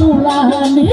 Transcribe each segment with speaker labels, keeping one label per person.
Speaker 1: মূলাহানি।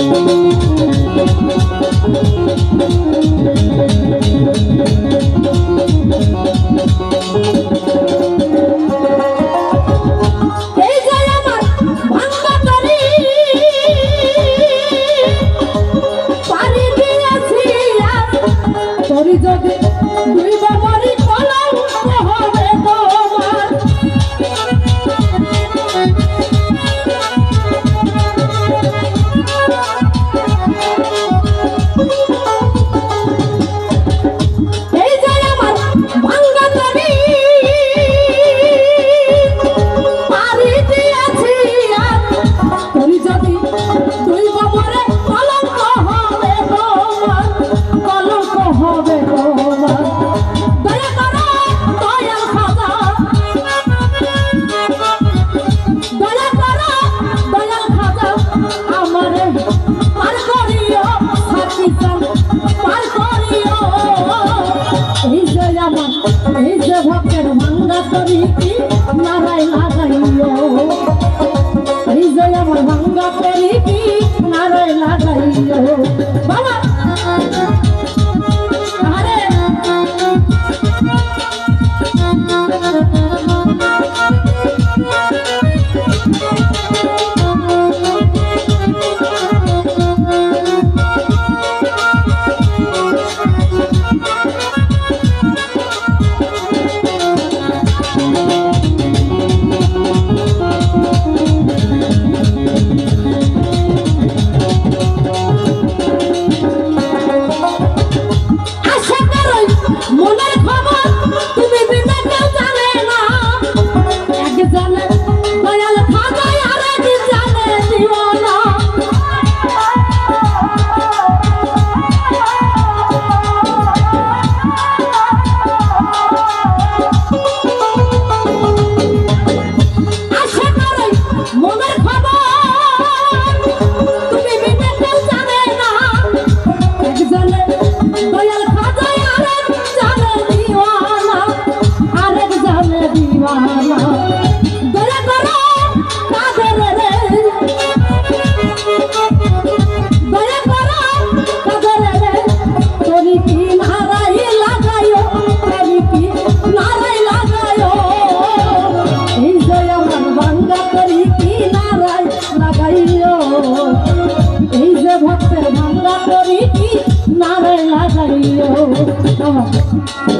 Speaker 1: Thank you. এই যে ভক্তের ভাঙ্গা করি নারায় লাগাইও বাবা